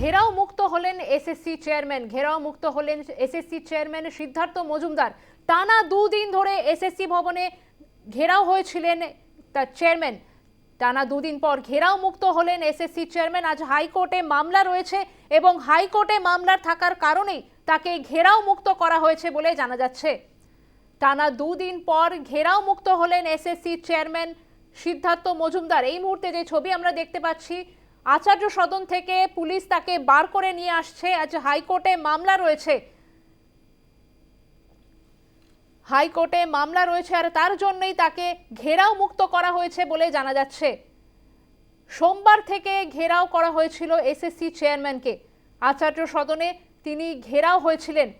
ঘেরাও মুক্ত হলেন এসএসসি চেয়ারম্যান ঘেরাও মুক্ত হলেন এসএসসি চেয়ারম্যান সিদ্ধার্থ মজুমদার। টানা দুদিন ধরে এসএসসি ভবনে ঘেরাও হয়েছিলেন তার চেয়ারম্যান টানা দুদিন পর ঘেরাও মুক্ত হলেন এসএসসি চেয়ারম্যান আজ হাইকোর্টে মামলা রয়েছে এবং হাইকোর্টে মামলার থাকার কারণেই তাকে ঘেরাও মুক্ত করা হয়েছে বলে জানা যাচ্ছে। টানা দুদিন পর ঘেরাও মুক্ত হলেন এসএসসি চেয়ারম্যান সিদ্ধার্থ মজুমদার। এই মুহূর্তে যে ছবি আমরা দেখতে পাচ্ছি আচার্য সদন থেকে পুলিশ তাকে বার করে নিয়ে আসছে। আজ হাইকোর্টে মামলা রয়েছে। হাইকোর্টে মামলা রয়েছে আর তার জন্যই তাকে ঘেরাও মুক্ত করা হয়েছে বলে জানা যাচ্ছে। সোমবার থেকে ঘেরাও করা হয়েছিল এসএসসি চেয়ারম্যানকে। আচার্য সদনে তিনি ঘেরাও হয়েছিলেন।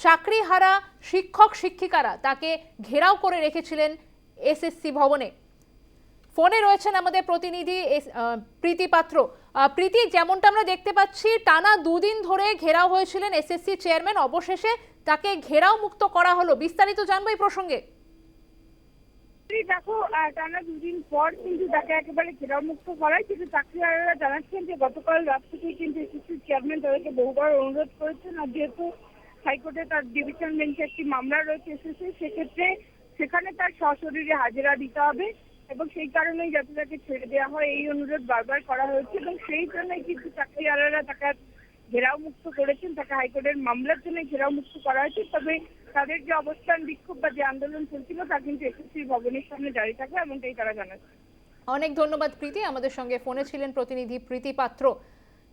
চাকরিহারা শিক্ষক শিক্ষিকারা তাকে ঘেরাও করে রেখেছিলেন এসএসসি ভবনে। ফোনে রয়েছেন আমাদের প্রতিনিধি প্রীতি পাত্র। প্রীতি, যেমনটা আমরা দেখতে পাচ্ছি, টানা দুদিন ধরে ঘেরাও হয়েছিলেন এসএসসি চেয়ারম্যান। অবশেষে তাকে ঘেরাও মুক্ত করা হলো। বিস্তারিত জানব এই প্রসঙ্গে। দেখো টানা দুদিন পর কিন্তু তাকে একেবারে ঘেরাও মুক্ত করায়। কিন্তু চাকরিহারারা জানাচ্ছেন যে গতকাল রাত থেকেই কিন্তু এসএসসি চেয়ারম্যান তাদেরকে বহুবার অনুরোধ করেছেন। আর যেহেতু হাইকোর্টে তার ডিভিশন বেঞ্চে একটি মামলা রয়েছে এসেছে সেক্ষেত্রে সেখানে তার সশরীরে হাজিরা দিতে হবে। এবং সেই কারণেই যাতে তাকে ছেড়ে দেওয়া হয়। এই অনুরোধ বারবার করা হয়েছে এবং সেই জন্যই কিন্তু চাকরিহারারা তাকে ঘেরাও মুক্ত করেছেন, তাকে হাইকোর্টের মামলার জন্য ঘেরাও মুক্ত করা হয়েছে। তবে তাদের যে অবস্থান, বিক্ষোভ বা যে আন্দোলন চলছিল তা কিন্তু এসএসসি ভবনের সামনে জারি থাকবে এমনটাই তারা জানাচ্ছে। অনেক ধন্যবাদ প্রীতি। আমাদের সঙ্গে ফোনে ছিলেন প্রতিনিধি প্রীতি পাত্র।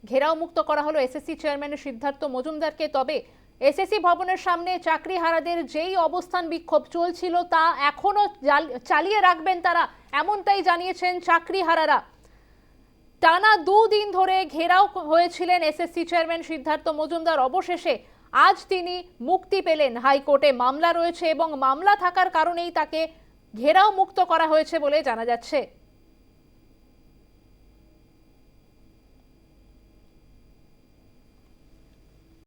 ঘেরাও মুক্ত করা হলো এসএসসি চেয়ারম্যানের সিদ্ধার্থ মজুমদারকে। তবে এসএসসি ভবনের সামনে চাকরিহারাদের যেই অবস্থান বিক্ষোভ চলছিল তা এখনও চালিয়ে রাখবেন তারা, এমনটাই জানিয়েছেন চাকরিহারারা। টানা দুদিন ধরে ঘেরাও হয়েছিলেন এসএসসি চেয়ারম্যান সিদ্ধার্থ মজুমদার। অবশেষে আজ তিনি মুক্তি পেলেন। হাইকোর্টে মামলা রয়েছে এবং মামলা থাকার কারণেই তাকে ঘেরাও মুক্ত করা হয়েছে বলে জানা যাচ্ছে।